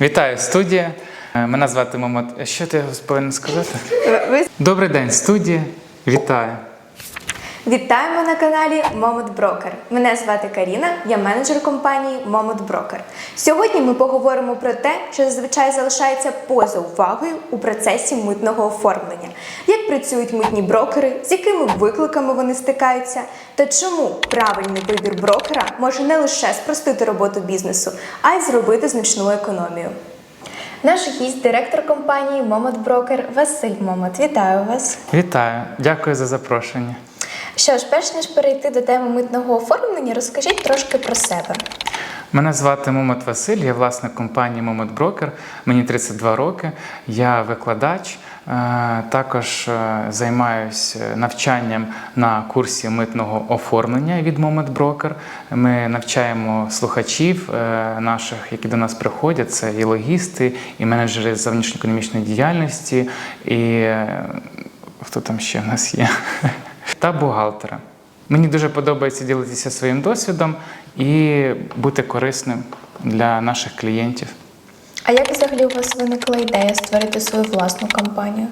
Вітаю студія. Е, Мене звати Момот. Що ти повинен сказати? Добрий день, студія. Вітаю. Вітаємо на каналі Moment Broker. Мене звати Каріна, я менеджер компанії Moment Broker. Сьогодні ми поговоримо про те, що зазвичай залишається поза увагою у процесі митного оформлення, як працюють митні брокери, з якими викликами вони стикаються, та чому правильний вибір брокера може не лише спростити роботу бізнесу, а й зробити значну економію. Наш гість, директор компанії Moment Broker Василь Момот. Вітаю вас. Вітаю. Дякую за запрошення. Що ж, перш ніж перейти до теми митного оформлення, розкажіть трошки про себе. Мене звати Момот Василь, я власник компанії Момот Брокер. Мені 32 роки. Я викладач. Е, Також е, займаюся навчанням на курсі митного оформлення від Момент Брокер. Ми навчаємо слухачів е, наших, які до нас приходять. Це і логісти, і менеджери з зовнішньоекономічної діяльності, і е, хто там ще в нас є? Та бухгалтера. Мені дуже подобається ділитися своїм досвідом і бути корисним для наших клієнтів. А як взагалі у вас виникла ідея створити свою власну компанію?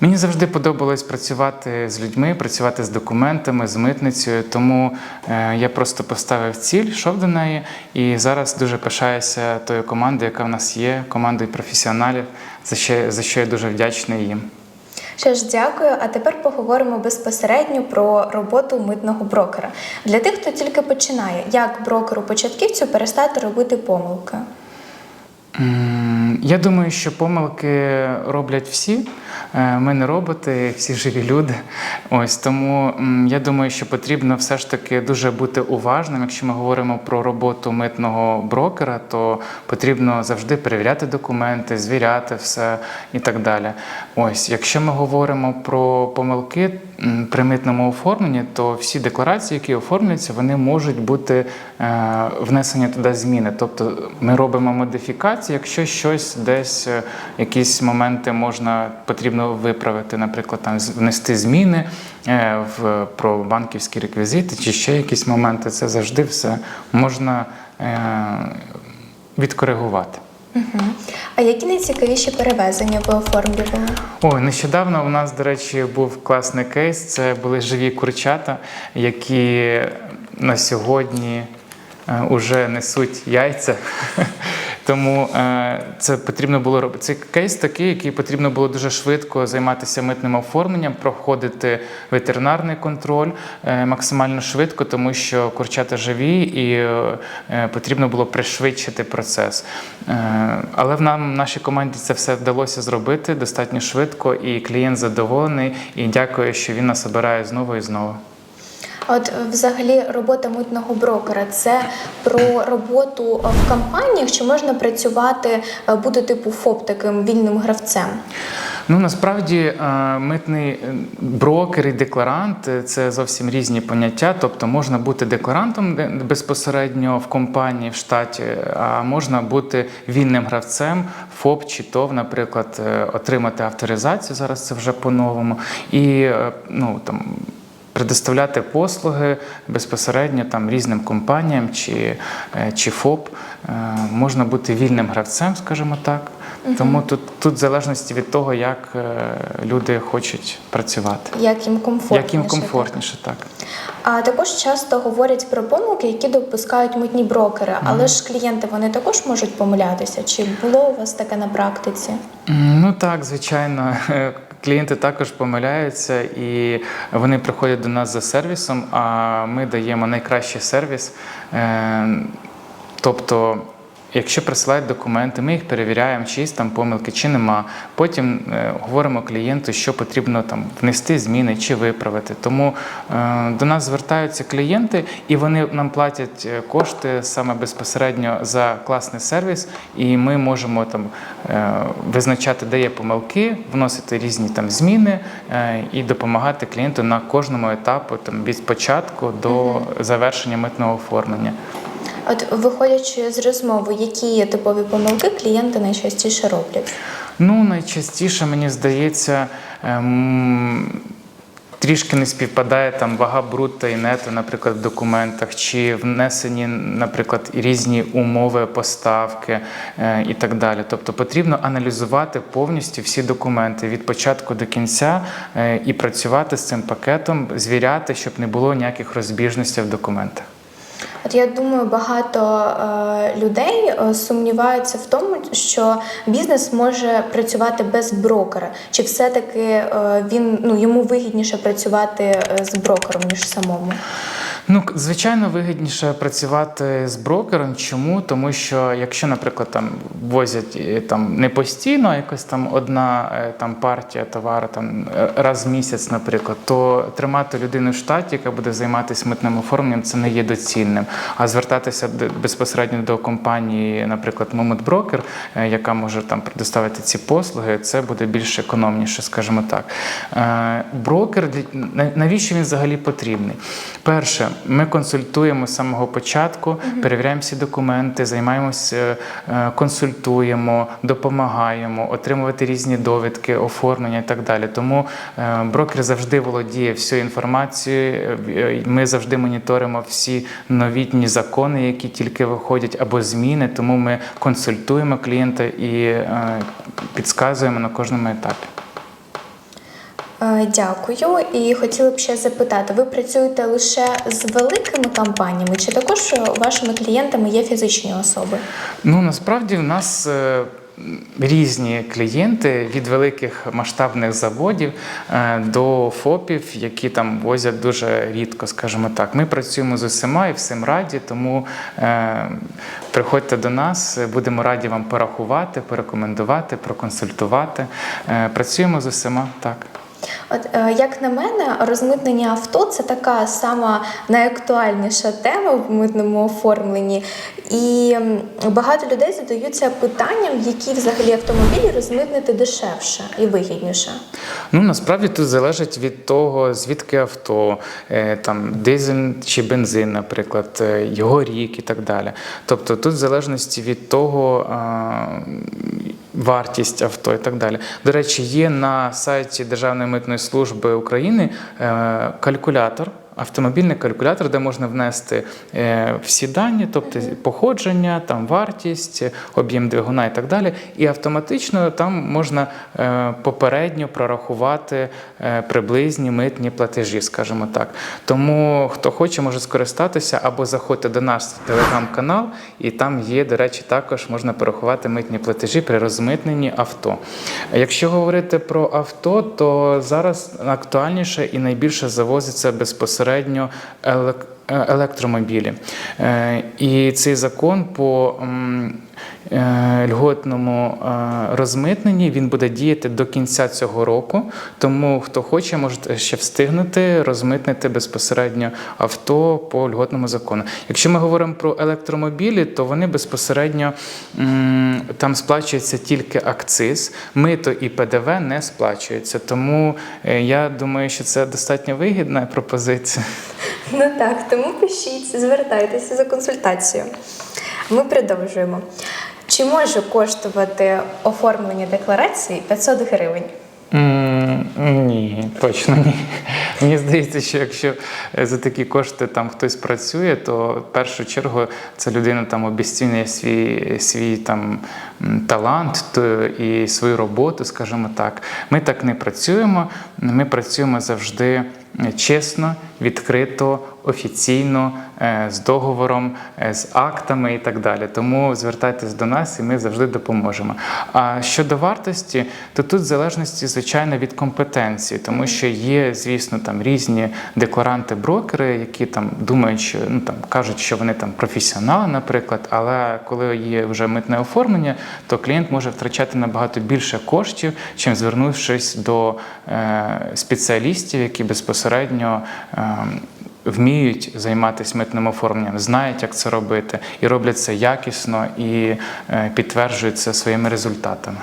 Мені завжди подобалось працювати з людьми, працювати з документами, з митницею. Тому е, я просто поставив ціль, йшов до неї, і зараз дуже пишаюся тою командою, яка в нас є, командою професіоналів, за що, за що я дуже вдячний їм. Що ж, дякую. А тепер поговоримо безпосередньо про роботу митного брокера. Для тих, хто тільки починає, як брокеру початківцю перестати робити помилки. Я думаю, що помилки роблять всі. Е, Ми не роботи, всі живі люди. Ось тому я думаю, що потрібно все ж таки дуже бути уважним. Якщо ми говоримо про роботу митного брокера, то потрібно завжди перевіряти документи, звіряти все і так далі. Ось, якщо ми говоримо про помилки при митному оформленні, то всі декларації, які оформлюються, вони можуть бути е, внесені туди зміни. Тобто ми робимо модифікації, якщо щось десь, е, якісь моменти можна потрібно виправити, наприклад, там внести зміни е, в про банківські реквізити чи ще якісь моменти, це завжди все можна е, відкоригувати. Угу. А які найцікавіші перевезення ви оформлювали? Ой, нещодавно у нас, до речі, був класний кейс. Це були живі курчата, які на сьогодні вже несуть яйця. Тому е, це потрібно було робити. Це кейс такий, який потрібно було дуже швидко займатися митним оформленням, проходити ветеринарний контроль е, максимально швидко, тому що курчата живі і е, потрібно було пришвидшити процес. Але в нам, нашій команді, це все вдалося зробити достатньо швидко, і клієнт задоволений. І дякую, що він нас обирає знову і знову. От взагалі робота митного брокера це про роботу в компаніях, чи можна працювати, е, бути типу ФОП таким вільним гравцем? Ну насправді е, митний е, брокер і декларант це зовсім різні поняття. Тобто можна бути декларантом безпосередньо в компанії, в штаті, а можна бути вільним гравцем, ФОП чи ТОВ, наприклад, отримати авторизацію. Зараз це вже по-новому. І ну там. Предоставляти послуги безпосередньо там різним компаніям чи, е, чи ФОП Е, можна бути вільним гравцем, скажімо так. Тому тут, тут в залежності від того, як е, люди хочуть працювати, Як їм комфортніше? як їм комфортніше, так. А також часто говорять про помилки, які допускають митні брокери. Але ж клієнти вони також можуть помилятися. Чи було у вас таке на практиці? Ну так, звичайно. Клієнти також помиляються і вони приходять до нас за сервісом, а ми даємо найкращий сервіс. Е, Тобто, якщо присилають документи, ми їх перевіряємо, чи є там помилки, чи нема. Потім е, говоримо клієнту, що потрібно там внести зміни чи виправити. Тому е, до нас звертаються клієнти, і вони нам платять е, кошти саме безпосередньо за класний сервіс, і ми можемо там е, визначати, де є помилки, вносити різні там зміни е, і допомагати клієнту на кожному етапу, там від початку до завершення митного оформлення. От виходячи з розмови, які типові помилки клієнти найчастіше роблять? Ну, найчастіше мені здається, ем, Трішки не співпадає там вага брута і нету, наприклад, в документах, чи внесені, наприклад, різні умови поставки е, і так далі. Тобто потрібно аналізувати повністю всі документи від початку до кінця е, і працювати з цим пакетом, звіряти, щоб не було ніяких розбіжностей в документах. От я думаю, багато е, людей е, сумніваються в тому, що бізнес може працювати без брокера. Чи все-таки е, він ну йому вигідніше працювати з брокером ніж самому? Ну, звичайно, вигідніше працювати з брокером. Чому? Тому що якщо, наприклад, там возять е, там не постійно, а якась там одна е, там партія товару там е, раз в місяць, наприклад, то тримати людину в штаті, яка буде займатися митним оформленням, це не є доцільним. А звертатися безпосередньо до компанії, наприклад, Момент Брокер, е, яка може там предоставити ці послуги, це буде більш економніше, скажімо так. Брокер навіщо він взагалі потрібний? Перше, ми консультуємо з самого початку, перевіряємо всі документи, займаємося, е, консультуємо, допомагаємо отримувати різні довідки, оформлення і так далі. Тому е, брокер завжди володіє всю інформацією. е, Ми завжди моніторимо всі новітні закони, які тільки виходять, або зміни. Тому ми консультуємо клієнта і е, підказуємо на кожному етапі. Е, Дякую. І хотіла б ще запитати: ви працюєте лише з великими компаніями, чи також вашими клієнтами є фізичні особи? Ну насправді в нас е, різні клієнти від великих масштабних заводів е, до ФОПів, які там возять дуже рідко, скажімо так. Ми працюємо з усіма і всім раді, тому приходьте до нас, будемо раді вам порахувати, порекомендувати, проконсультувати. Працюємо з усіма так. От е, як на мене, розмитнення авто це така сама найактуальніша тема в митному оформленні. І багато людей задаються питанням, які взагалі автомобілі розмитнити дешевше і вигідніше. Ну насправді тут залежить від того, звідки авто, е, там дизель чи бензин, наприклад, е, його рік і так далі. Тобто тут в залежності від того. Вартість авто і так далі. До речі, є на сайті Державної митної служби України е, калькулятор, автомобільний калькулятор, де можна внести е, всі дані, тобто походження, там вартість, об'єм двигуна і так далі. І автоматично там можна е, попередньо прорахувати е, приблизні митні платежі, скажімо так. Тому хто хоче, може скористатися або заходьте до нас в телеграм-канал, і там є, до речі, також можна порахувати митні платежі при розмитненні авто. Якщо говорити про авто, то зараз актуальніше і найбільше завозиться безпосередньо елек- е, електромобілі. Е, І цей закон по льготному е, розмитненні він буде діяти до кінця цього року. Тому хто хоче, може ще встигнути розмитнити безпосередньо авто по льготному закону. Якщо ми говоримо про електромобілі, то вони безпосередньо там сплачується тільки акциз, мито і ПДВ не сплачується. Тому е, я думаю, що це достатньо вигідна пропозиція. Ну так, тому пишіть, звертайтеся за консультацією. Ми продовжуємо. Чи може коштувати оформлення декларації 500 гривень? Ні, точно ні. Мені здається, що якщо е, за такі кошти там хтось працює, то в першу чергу ця людина там обіцінює свій, свій там талант і свою роботу, скажімо так. Ми так не працюємо. Ми працюємо завжди е, чесно, відкрито, офіційно, е, з договором, е, з актами і так далі. Тому звертайтесь до нас, і ми завжди допоможемо. А щодо вартості, то тут в залежності, звичайно, від компетенції, тому що є, звісно, там різні декларанти-брокери, які там думають, що ну там кажуть, що вони там професіонали, наприклад, але коли є вже митне оформлення, то клієнт може втрачати набагато більше коштів, чим звернувшись до е, спеціалістів, які безпосередньо. Е, вміють займатися митним оформленням, знають, як це робити, і роблять це якісно і е, підтверджують це своїми результатами.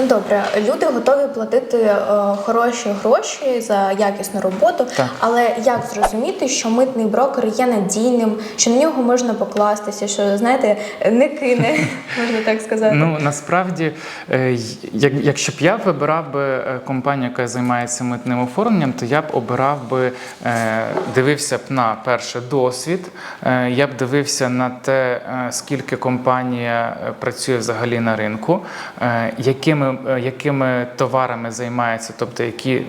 Ну добре, люди готові платити е, хороші гроші за якісну роботу, Так. але як зрозуміти, що митний брокер є надійним, що на нього можна покластися, що знаєте, не кине, можна так сказати. Ну насправді, е, як, якщо б я вибирав би е, компанію, яка займається митним оформленням, то я б обирав би, е, дивився б на перше досвід. е, Я б дивився на те, е, скільки компанія е, працює взагалі на ринку, е, якими, е, якими товарами займається, тобто які е,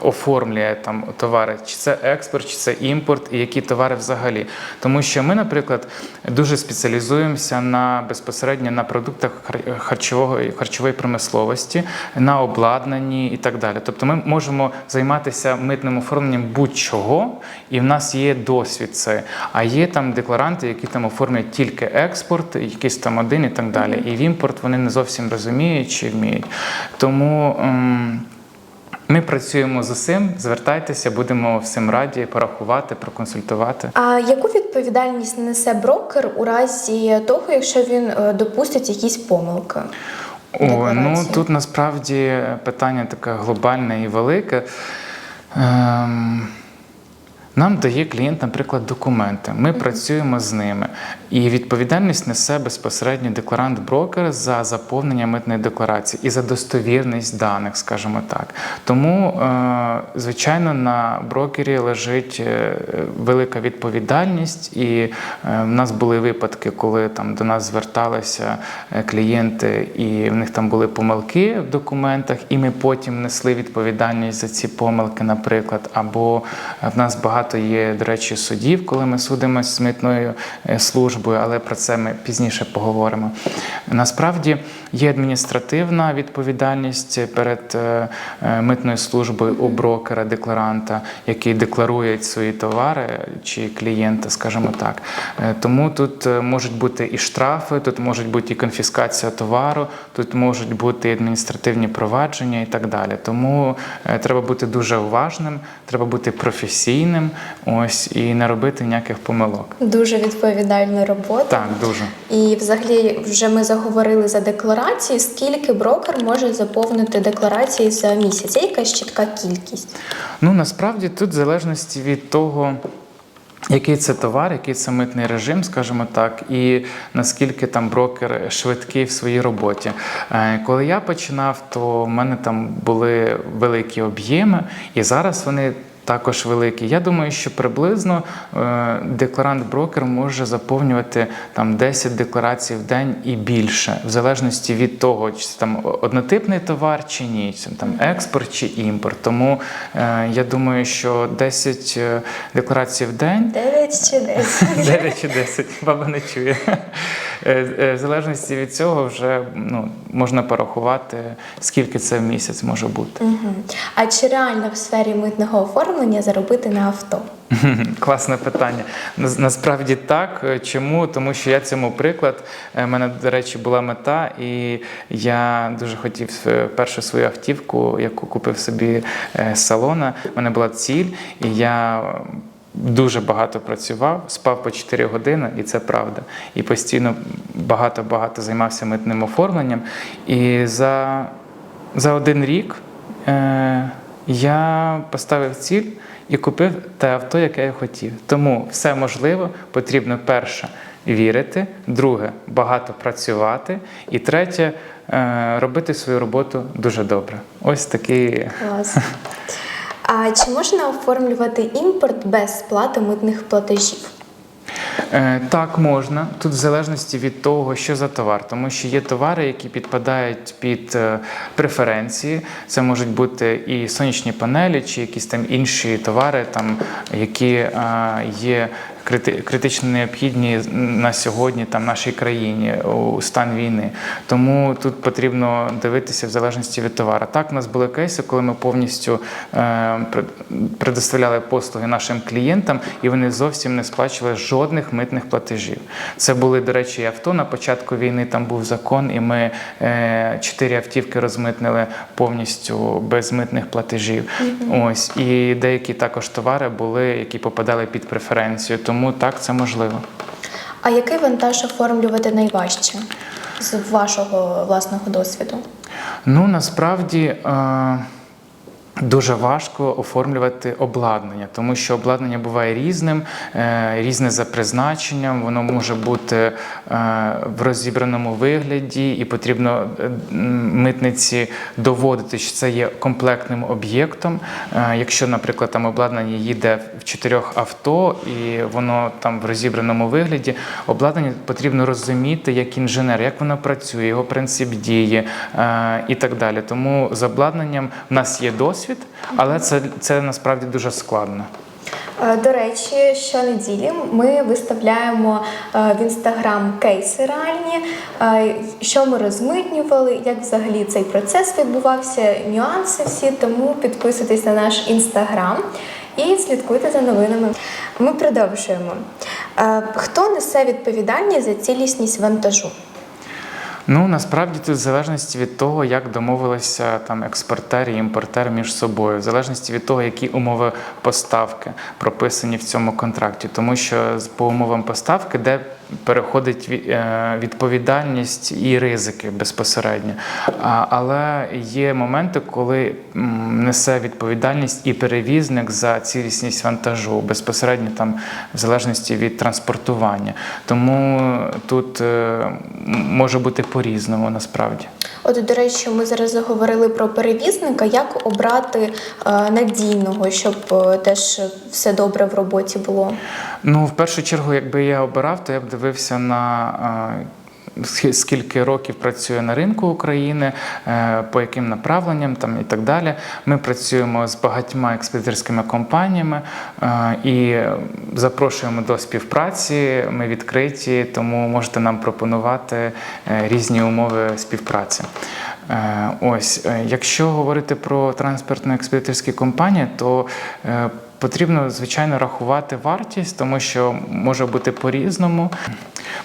оформлює там товари, чи це експорт, чи це імпорт, і які товари взагалі. Тому що ми, наприклад, дуже спеціалізуємося на безпосередньо на продуктах хар- харчової харчової промисловості, на обладнанні і так далі. Тобто, ми можемо займатися митним оформленням будь-чого, і в нас є досвід це. А є там декларанти, які там оформлюють тільки експорт, якийсь там один і так далі. І в імпорт вони не зовсім розуміють чи вміють. Тому. ем, ми працюємо з усім, звертайтеся, будемо всім раді порахувати, проконсультувати. А яку відповідальність несе брокер у разі того, якщо він е, допустить якісь помилки? О, ну тут насправді питання таке глобальне і велике. Ем, нам дає клієнт, наприклад, документи. Ми працюємо з ними. І відповідальність несе безпосередньо декларант-брокер за заповнення митної декларації і за достовірність даних, скажімо так. Тому, е, звичайно, на брокері лежить е, велика відповідальність, і е, в нас були випадки, коли там до нас зверталися клієнти, і в них там були помилки в документах, і ми потім несли відповідальність за ці помилки, наприклад. Або в нас багато є, до речі, судів, коли ми судимося з митною е, службою, але про це ми пізніше поговоримо. Насправді є адміністративна відповідальність перед е, е, митною службою у брокера, декларанта, який декларує свої товари чи клієнта, скажімо так. Тому тут можуть бути і штрафи, тут можуть бути і конфіскація товару, тут можуть бути і адміністративні провадження і так далі. Тому треба бути дуже уважним, треба бути професійним, ось і не робити ніяких помилок. Дуже відповідальна робота. Так, дуже. І взагалі вже ми заговорили за декларації. Скільки брокер може заповнити декларації за місяць? Є якась чітка кількість? Ну насправді тут в залежності від того. Який це товар, який це митний режим, скажімо так, і наскільки там брокер швидкий в своїй роботі. Е, Коли я починав, то в мене там були великі об'єми, і зараз вони також великі. Я думаю, що приблизно е, декларант-брокер може заповнювати там 10 декларацій в день і більше, в залежності від того, чи це там однотипний товар чи ні, чи там експорт чи імпорт. Тому е, я думаю, що 10 е, декларацій в день 9 чи 10? 9 чи 10, баба не чує. Е, е, В залежності від цього вже ну, можна порахувати, скільки це в місяць може бути. А чи реально в сфері митного оформлення заробити на авто? Класне питання. Насправді так. Е, Чому? Тому що я цьому приклад. У мене, до речі, була мета, і я дуже хотів е, першу свою автівку, яку купив собі е, з салона. У мене була ціль, і я. Дуже багато працював, спав по 4 години, і це правда. І постійно багато-багато займався митним оформленням. І за, за один рік е, я поставив ціль і купив те авто, яке я хотів. Тому все можливо, потрібно перше вірити, друге багато працювати, і третє е, робити свою роботу дуже добре. Ось такий. Клас. А чи можна оформлювати імпорт без сплати митних платежів? Е, Так, можна. Тут в залежності від того, що за товар, тому що є товари, які підпадають під е, преференції. Це можуть бути і сонячні панелі, чи якісь там інші товари, там, які е, є критично необхідні на сьогодні там нашій країні у стан війни. Тому тут потрібно дивитися в залежності від товару. Так, у нас були кейси, коли ми повністю е, предоставляли послуги нашим клієнтам, і вони зовсім не сплачували жодних митних платежів. Це були, до речі, і авто на початку війни. Там був закон, і ми е, чотири автівки розмитнили повністю без митних платежів. Ось і деякі також товари були, які попадали під преференцію. Тому так це можливо. А який вантаж оформлювати найважче з вашого власного досвіду? Ну насправді. Е- Дуже важко оформлювати обладнання, тому що обладнання буває різним, е, різне за призначенням, воно може бути е, в розібраному вигляді, і потрібно е, митниці доводити, що це є комплектним об'єктом. Якщо, наприклад, там обладнання їде в чотирьох авто, і воно там в розібраному вигляді, обладнання потрібно розуміти як інженер, як воно працює, його принцип дії і так далі. Тому з обладнанням в нас є досвід, але це, це насправді дуже складно. Е, До речі, щонеділі ми виставляємо е, в інстаграм кейси реальні, е, що ми розмитнювали, як взагалі цей процес відбувався, нюанси всі. Тому підписуйтесь на наш інстаграм і слідкуйте за новинами. Ми продовжуємо. Хто несе відповідальність за цілісність вантажу? Ну насправді тут в залежності від того, як домовилися там експортер і імпортер між собою, в залежності від того, які умови поставки прописані в цьому контракті, тому що по умовам поставки, де переходить е, відповідальність і ризики безпосередньо. Але є моменти, коли несе відповідальність і перевізник за цілісність вантажу, безпосередньо там в залежності від транспортування. Тому тут е, може бути по-різному насправді. От, до речі, ми зараз заговорили про перевізника. Як обрати е, надійного, щоб е, теж все добре в роботі було? Ну, в першу чергу, якби я обирав, то я б дивився на. Скільки років працює на ринку України, е, по яким направленням там і так далі. Ми працюємо з багатьма експедиторськими компаніями е, і запрошуємо до співпраці. Ми відкриті, тому можете нам пропонувати е, різні умови співпраці. Ось, якщо говорити про транспортно-експедиторські компанії, то Потрібно, звичайно, рахувати вартість, тому що може бути по-різному.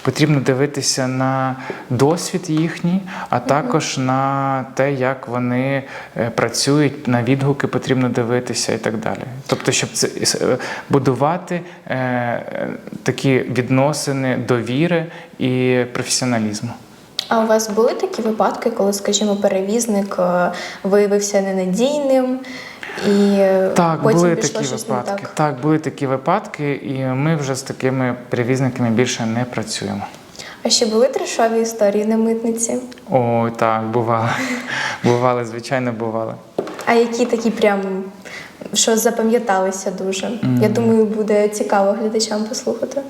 Потрібно дивитися на досвід їхній, а також на те, як вони е, працюють, на відгуки потрібно дивитися і так далі. Тобто, щоб це е, будувати е, такі відносини довіри і професіоналізму. А у вас були такі випадки, коли, скажімо, перевізник виявився ненадійним і е, Так, потім були пішло такі щось випадки. не так? Так, були такі випадки, і ми вже з такими перевізниками більше не працюємо. А ще були трешові історії на митниці? Ой, так, бувало. бували, звичайно, бували. А які такі прям що запам'яталися дуже? Я думаю, буде цікаво глядачам послухати.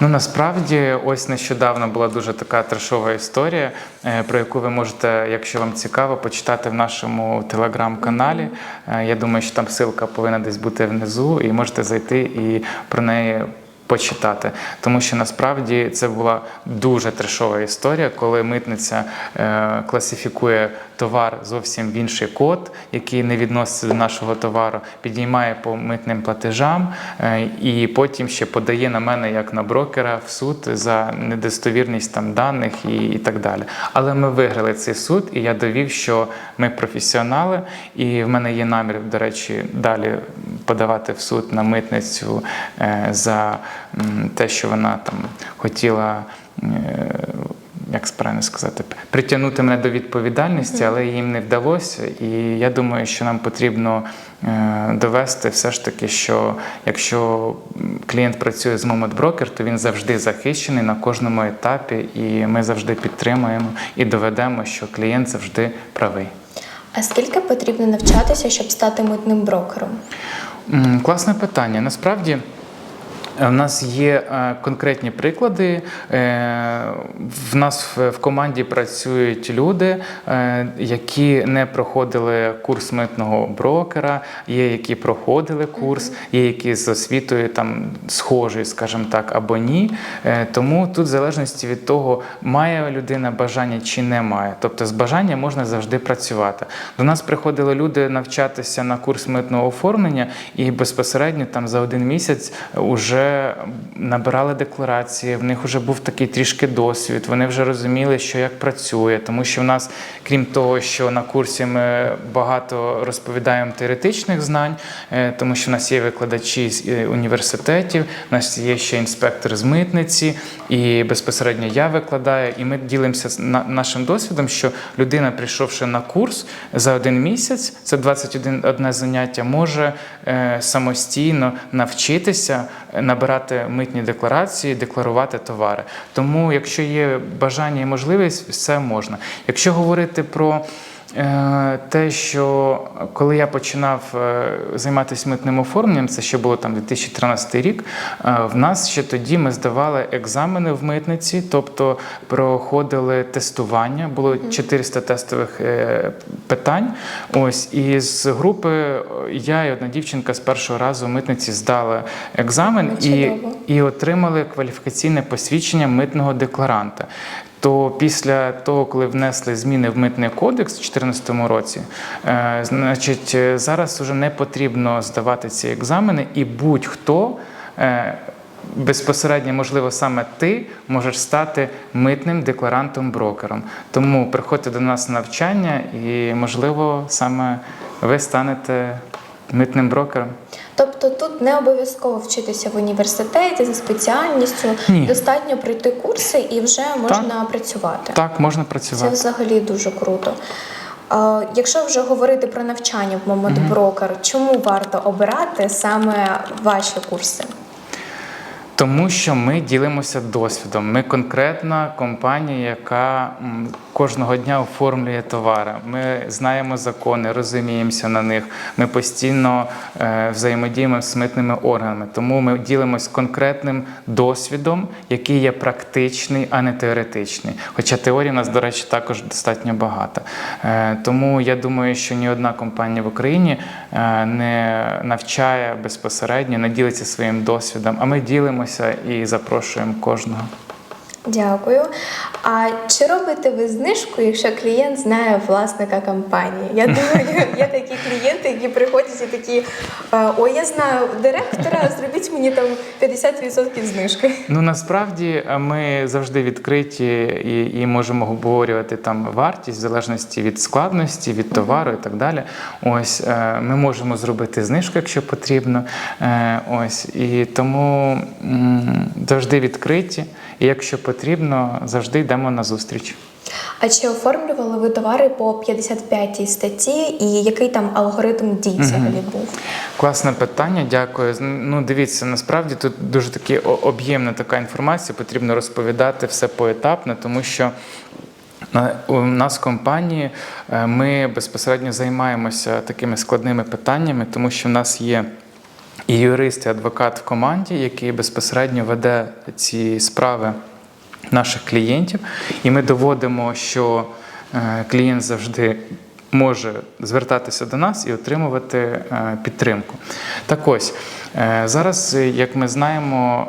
Ну насправді, ось нещодавно була дуже така трешова історія, е, про яку ви можете, якщо вам цікаво, почитати в нашому телеграм-каналі. Е, Я думаю, що там ссылка повинна десь бути внизу, і можете зайти і про неї. Почитати, тому що насправді це була дуже трешова історія, коли митниця е, класифікує товар зовсім в інший код, який не відноситься до нашого товару, підіймає по митним платежам е, і потім ще подає на мене як на брокера в суд за недостовірність там даних і, і так далі. Але ми виграли цей суд, і я довів, що ми професіонали, і в мене є намір, до речі, далі подавати в суд на митницю е, за те, що вона там хотіла. е, Як правильно сказати, притягнути мене до відповідальності, але їм не вдалося. І я думаю, що нам потрібно е, довести все ж таки, що якщо клієнт працює з Broker, то він завжди захищений на кожному етапі, і ми завжди підтримуємо і доведемо, що клієнт завжди правий. А скільки потрібно навчатися, щоб стати митним брокером? Класне питання. Насправді. У нас є е, конкретні приклади. Е, В нас в команді працюють люди, е, які не проходили курс митного брокера, є які проходили курс, є які з освітою там схожі, скажімо так, або ні. Е, Тому тут в залежності від того, має людина бажання чи не має. Тобто з бажанням можна завжди працювати. До нас приходили люди навчатися на курс митного оформлення, і безпосередньо там за один місяць вже набирали декларації, в них вже був такий трішки досвід. Вони вже розуміли, що як працює, тому що в нас, крім того, що на курсі ми багато розповідаємо теоретичних знань, е, тому що в нас є викладачі з е, університетів, у нас є ще інспектор з митниці, і безпосередньо я викладаю. І ми ділимося нашим досвідом, що людина, прийшовши на курс за один місяць, це 21 одне заняття, може е, самостійно навчитися е, набирати митні декларації, декларувати товари. Тому, якщо є бажання і можливість, все можна. Якщо говорити про Те, що коли я починав е, займатися митним оформленням, це ще було там 2013 рік. е, В нас ще тоді ми здавали екзамени в митниці, тобто проходили тестування. Було 400 тестових е, питань. Ось і з групи е, я і одна дівчинка з першого разу в митниці здали екзамен Ну, і, і отримали кваліфікаційне посвідчення митного декларанта. То після того, коли внесли зміни в митний кодекс у 2014 році, е, значить, е, зараз вже не потрібно здавати ці екзамени, і будь-хто. е, Безпосередньо, можливо, саме ти можеш стати митним декларантом-брокером. Тому приходьте до нас на навчання, і, можливо, саме ви станете митним брокером. Тобто тут не обов'язково вчитися в університеті за спеціальністю, Ні. достатньо пройти курси і вже можна працювати. Так, можна Це працювати. взагалі дуже круто. А, якщо вже говорити про навчання в Момент Брокер, чому варто обирати саме ваші курси? Тому що ми ділимося досвідом. Ми конкретна компанія, яка кожного дня оформлює товари. Ми знаємо закони, розуміємося на них. Ми постійно е, взаємодіємо з митними органами. Тому ми ділимося конкретним досвідом, який є практичний, а не теоретичний. Хоча теорії в нас, до речі, також достатньо багато. Е, тому я думаю, що ні одна компанія в Україні е, не навчає безпосередньо, не ділиться своїм досвідом, а ми ділимося і запрошуємо кожного. Дякую. А чи робите ви знижку, якщо клієнт знає власника компанії? Я думаю, є такі клієнти, які приходять і такі: «Е, ой, я знаю директора, зробіть мені там 50% знижки. Ну насправді ми завжди відкриті і, і можемо обговорювати там вартість в залежності від складності, від товару і так далі. Ось е, ми можемо зробити знижку, якщо потрібно. Е, Ось і тому завжди відкриті. І якщо потрібно, завжди йдемо на зустріч. А чи оформлювали ви товари по 55-й статті, і який там алгоритм дій взагалі був? Класне питання, дякую. Ну, дивіться, насправді тут дуже таки об'ємна така інформація, потрібно розповідати все поетапно, тому що. У нас в компанії е, ми безпосередньо займаємося такими складними питаннями, тому що в нас є і юрист, і адвокат в команді, який безпосередньо веде ці справи наших клієнтів, і ми доводимо, що е, клієнт завжди може звертатися до нас і отримувати е, підтримку. Так ось е, зараз, як ми знаємо,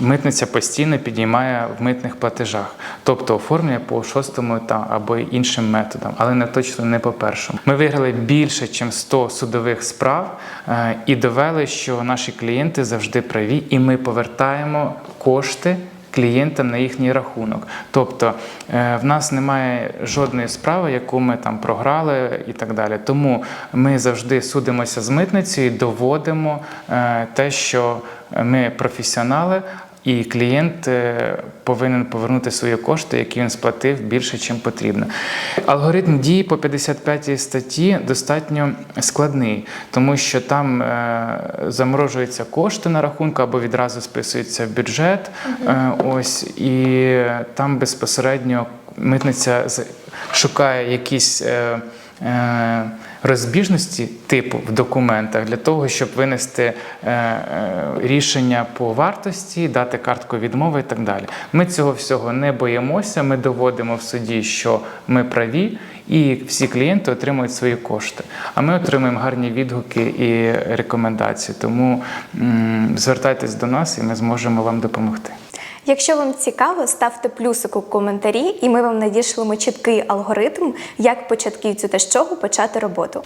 митниця постійно підіймає в митних платежах, тобто оформлює по шостому та або іншим методам, але не точно не по першому. Ми виграли більше, ніж 100 судових справ і довели, що наші клієнти завжди праві, і ми повертаємо кошти клієнтам на їхній рахунок. Тобто е, в нас немає жодної справи, яку ми там програли і так далі. Тому ми завжди судимося з митницею, і доводимо е, те, що ми професіонали. І клієнт е, повинен повернути свої кошти, які він сплатив більше, чим потрібно. Алгоритм дії по 55 статті достатньо складний, тому що там е, заморожуються кошти на рахунку або відразу списуються в бюджет. Е, ось і там безпосередньо митниця шукає якісь. Е, Розбіжності типу в документах для того, щоб винести е, е, рішення по вартості, дати картку відмови і так далі. Ми цього всього не боїмося. Ми доводимо в суді, що ми праві, і всі клієнти отримують свої кошти. А ми отримуємо гарні відгуки і рекомендації. Тому звертайтесь до нас, і ми зможемо вам допомогти. Якщо вам цікаво, ставте плюсик у коментарі, і ми вам надішлемо чіткий алгоритм, як початківцю та з чого почати роботу.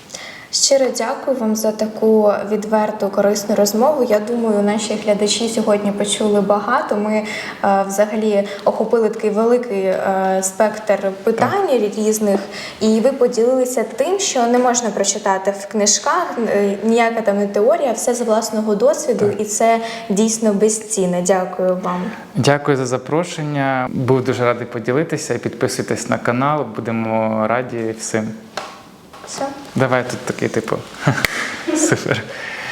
Щиро дякую вам за таку відверту корисну розмову. Я думаю, наші глядачі сьогодні почули багато. Ми е, взагалі охопили такий великий е, спектр питань різних, і ви поділилися тим, що не можна прочитати в книжках, е, ніяка там не теорія, все з власного досвіду, і це дійсно безцінне. Дякую вам. Дякую за запрошення. Був дуже радий поділитися. Підписуйтесь на канал, будемо раді всім. Все. Давай тут такий типу. Супер.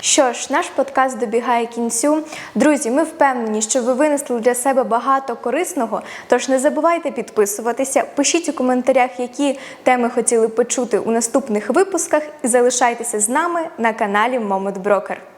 Що ж, наш подкаст добігає кінцю. Друзі, ми впевнені, що ви винесли для себе багато корисного. Тож не забувайте підписуватися, пишіть у коментарях, які теми хотіли почути у наступних випусках, і залишайтеся з нами на каналі Момент Брокер.